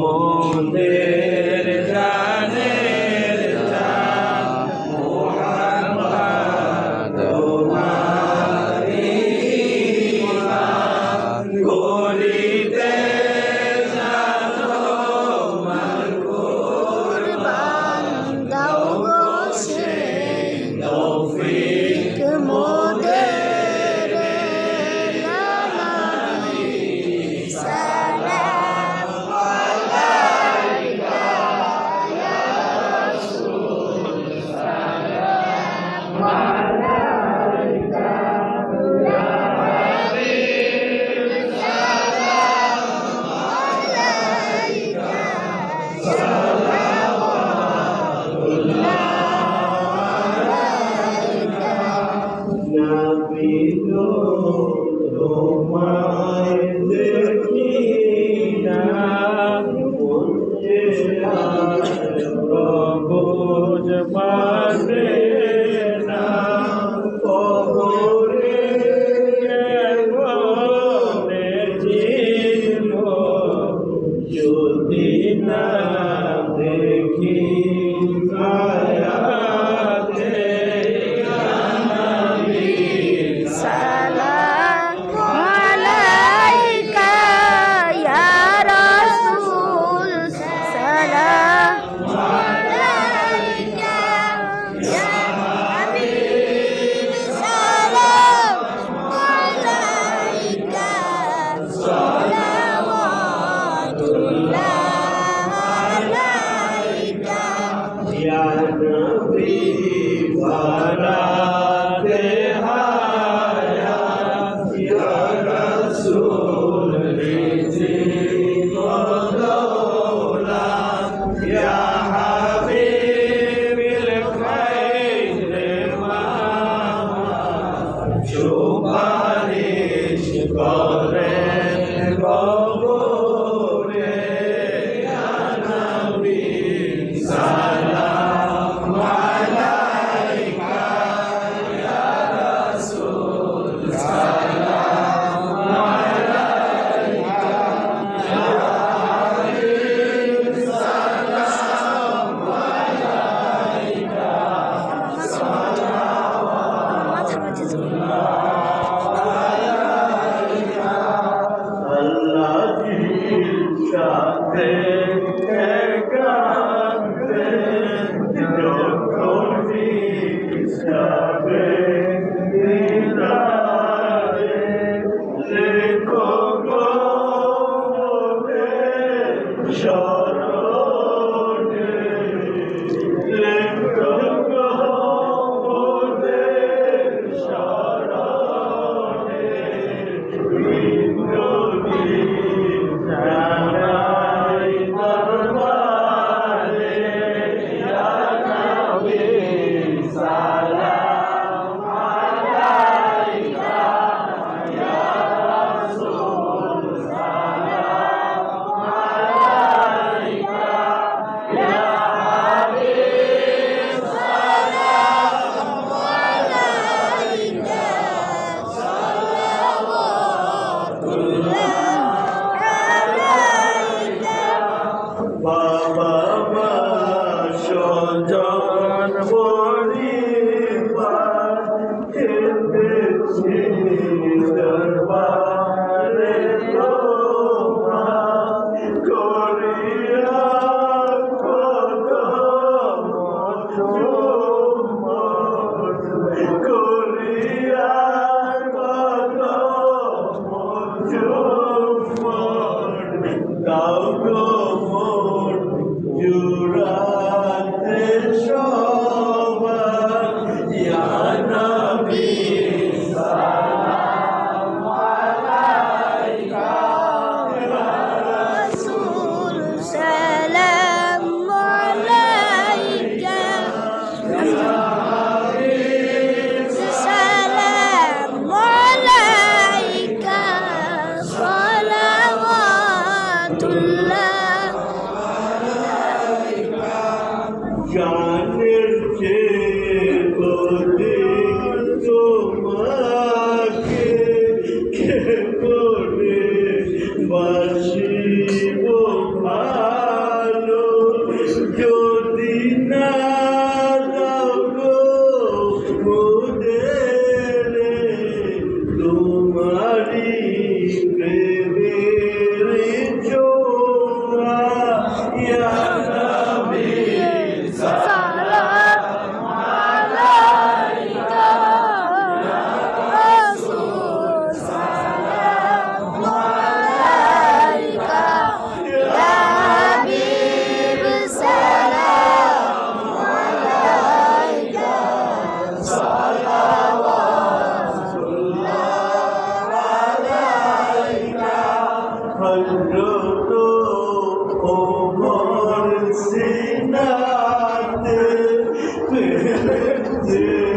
মোদের জানে Yeah.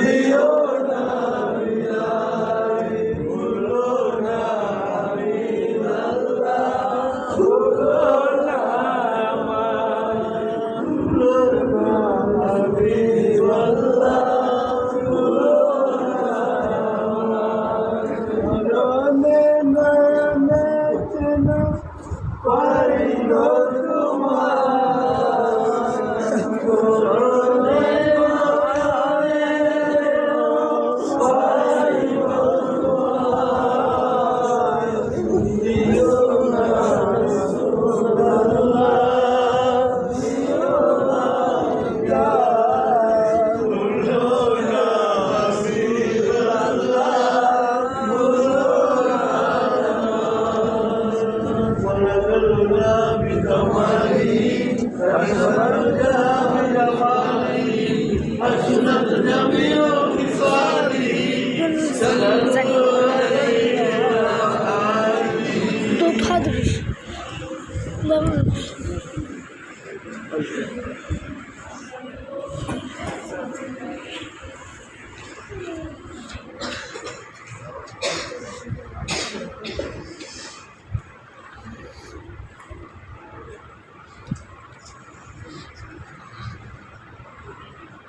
Amen.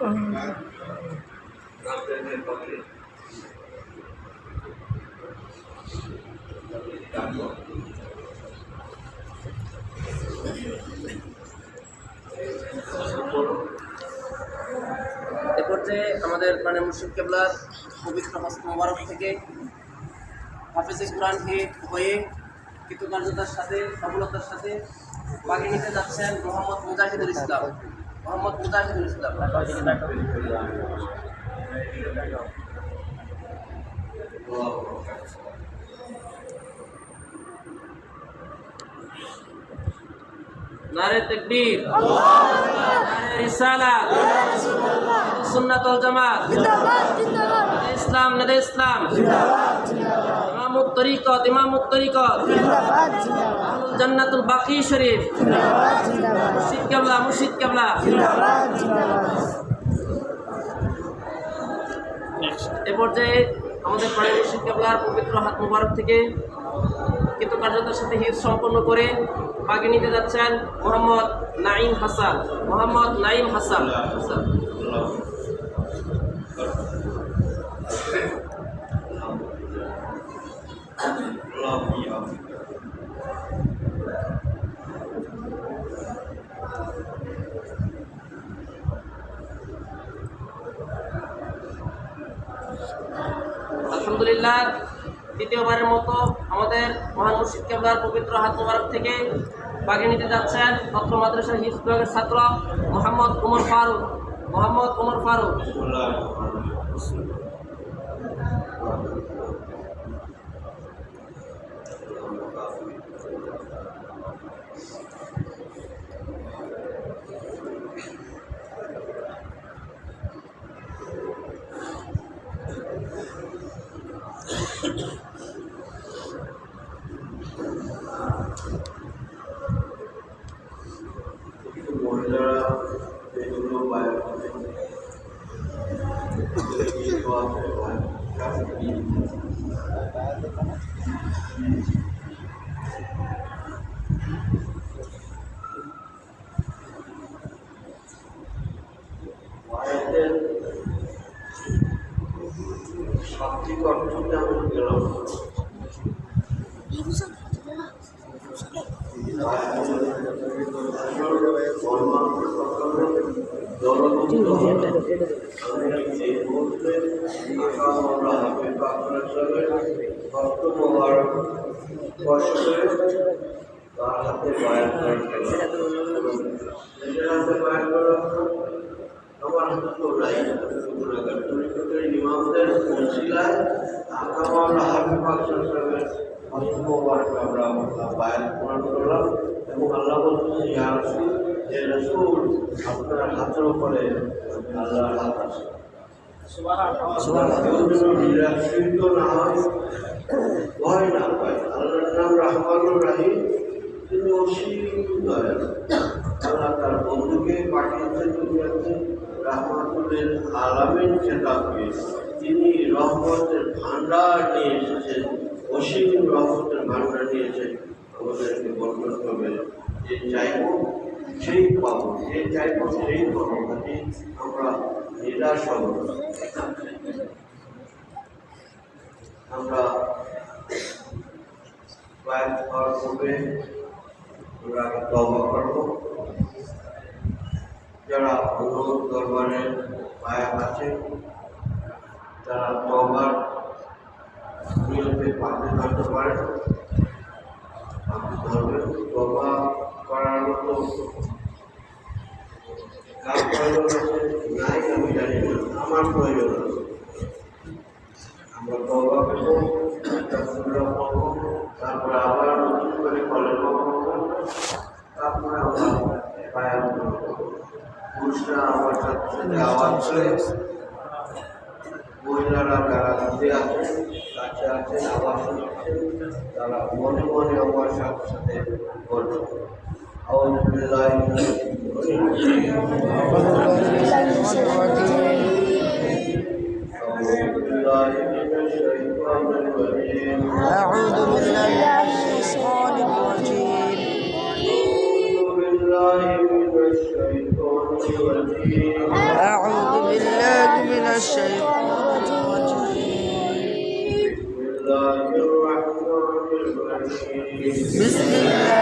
এ পর্যায়ে আমাদের প্রাণে মুর্শিদ কেবলার পবিত্র মোবারক থেকে হাফিজে কোরআনকে হয়ে কৃতকার্যতার সাথে, সফলতার সাথে বাগিনিতে যাচ্ছেন মোহাম্মদ মুজাহিদুল ইসলাম। মোহাম্মদ মুজাহিদুল ইসলাম নারে তকবীর। নারে রিসালাত সুন্নাত ওয়াল জামাত। জিন্দাবাদ জিন্দাবাদ নারে ইসলাম। নারে ইসলাম ইমামুত তরিকত ইমামুত তরিকত। জিন্দাবাদ জিন্দাবাদ। জান্নাতুল বাকি শরীফ। মুর্শিদ কেবলা মুর্শিদ কেবলা। এ পর্যায়ে আমাদের প্রাণী মুর্শিদ কেবলার পবিত্র হাত মুবারক থেকে কিন্তু কৃতকার্যতার সাথে হিজ সম্পন্ন করে বাগে নিতে যাচ্ছেন মোহাম্মদ নাইম হাসান। মোহাম্মদ নাইম হাসান হাসান। আলহামদুলিল্লাহ, দ্বিতীয়বারের মতো আমাদের মহান মুর্শিদ কেবলার পবিত্র হাত মোবারক থেকে বাগে নিতে যাচ্ছেন পত্র মাদ্রাসার হিফ বিভাগের ছাত্র মোহাম্মদ উমর ফারুক। মোহাম্মদ উমর ফারুক। হাতে নিজের হাতে করা আমার হাতে তরিকতের ইমামদের হাবিব পাক সাহেবের আমরা বায়াত করলাম এবং আল্লাহ বলছেন ইয়া রাসূল যে রাসূল আপনার হাতের উপরে আল্লাহর হাত আছে না হয় ভয় না পায় আল্লাহর নাম রহমানুর রাহিম। তিনি অসীম দয়াল। আল্লাহ তার বন্ধুকে পাঠিয়েছেন দুনিয়াতে। রহমাতুলের আলামের খেতাবকে। তিনি রহমতের ভান্ডার নিয়ে এসেছেন। অসীম রহমতের ভান্ডার নিয়েছেন আমাদেরকে বর্ণনা করবে যে চাইব সেই পাবো যে চাইব সেই পাবো কাজে আমরা নিরাশ হব। আমরা কয়েক হওয়ার পূর্বে আমরা তবা করব যারা অনুরোধ দরবারে বায়াত আছে তারা তবার নিয়মে পাশে থাকতে পারে আপনি ধরবেন তবা করার মতো কার প্রয়োজন আছে নাই আমি জানি না আমার প্রয়োজন আছে আমরা তবা করব করব যাওয়া চলে গেছে মহিলারা যারা আছে কাছে আছে আবাসন আছে তারা মনে মনে আমার সাথে সাথে গল্প بسم الله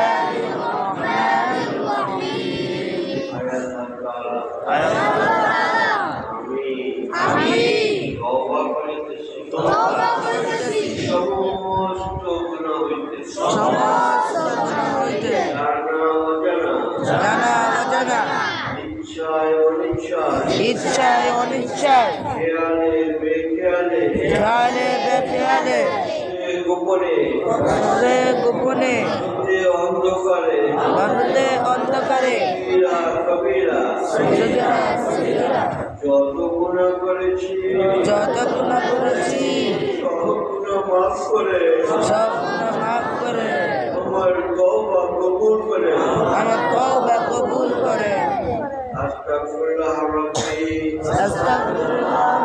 সগীরা যত গুণা করেছি যত গুনাহ করেছি সব গুণা মাফ করে সব গুনাহ মাফ করে আমার তওবা কবুল করে আমার তওবা কবুল করে। আস্তাগফিরুল্লাহ রাব্বি। আস্তাগফিরুল্লাহ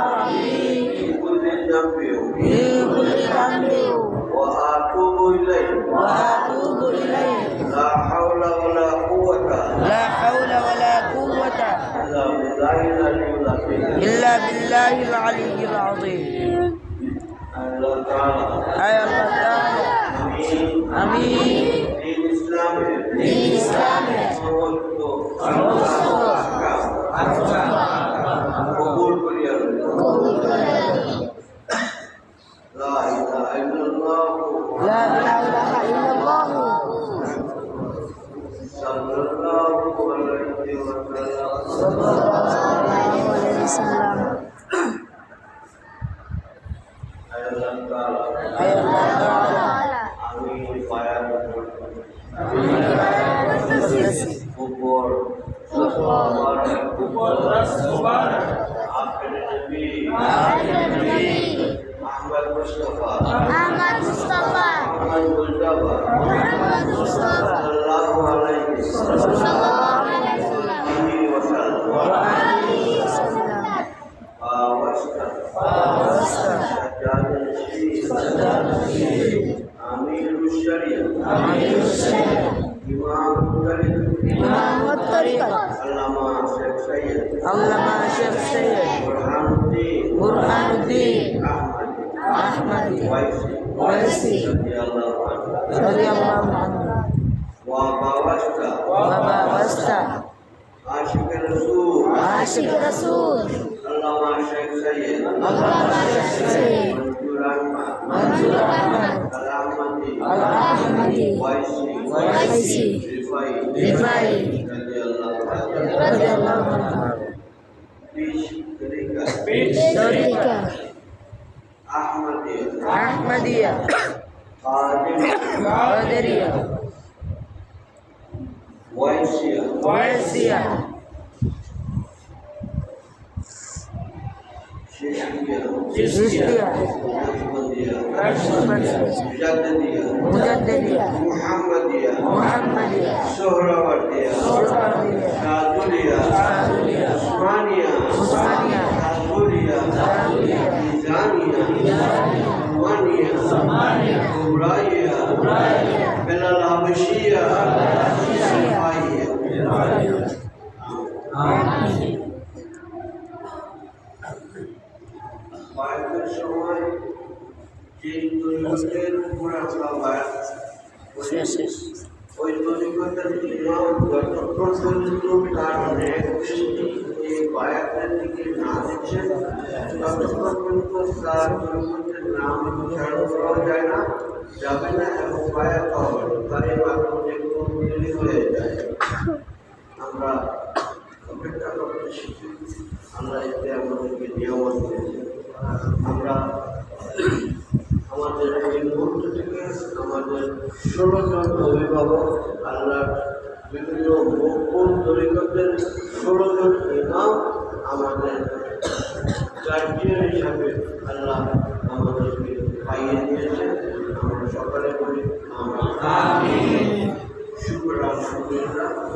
আল্লামা শেখ সৈয়দ বুরহানুদ্দিন আহমদ, ওয়াইসি, রাদিয়াল্লাহু আনহু। ওয়াবা ওয়াস্তা আশিক রাসূল। আশিক রাসূল আল্লামা শেখ সৈয়দ আল্লামা শেখ সৈয়দ মনজুর আহমদ। আল আহমদি ওয়াইসি। রিফাই রিফাই রাদিয়াল্লাহু আনহু। Dorika. Ahmadiyya. Qadiriyya. Waisiyya. Muhammadiyya. Muhammadiyya. Sohrawardiyya. Sohrawardiyya. Sadhuliyya. Sadhuliyya. Kadir قادرية ওয়াইসিয়া ويسية শিশিয়া رشدية নাশবন্দিয়া نقشبندية Mujaddidiya مجددية মুহাম্মাদিয়া محمدية Suhrawardiyya شرطية সাদুলিয়া شاذلية Osmania عثمانية সাদুলিয়া شاذلية মিজানিয়া Osmania কুবরাইয়া Belal হাবশিয়া সিপাহিয়া বায়াতের সময় যে তরিকতের উপর আমরা বায়াত করি, শেষ শেষ ওই তরিকতের ইমাম যতক্ষণ পর্যন্ত তার নেতৃত্বে এই বায়াতের দিকে না দিচ্ছেন পর্যন্ত তার তরিকতের নাম উচ্চারণ করা যায় না, যাবে না এবং বায়াত হবে। তার এই কোনো দেরি হয়ে যায়। আমরা অপেক্ষা করতে শিখি। আমরা এতে আমাদেরকে দিয়েছি। আমরা আমাদের এই থেকে আমাদের অভিভাবক, আল্লাহর বিভিন্ন তরিকতের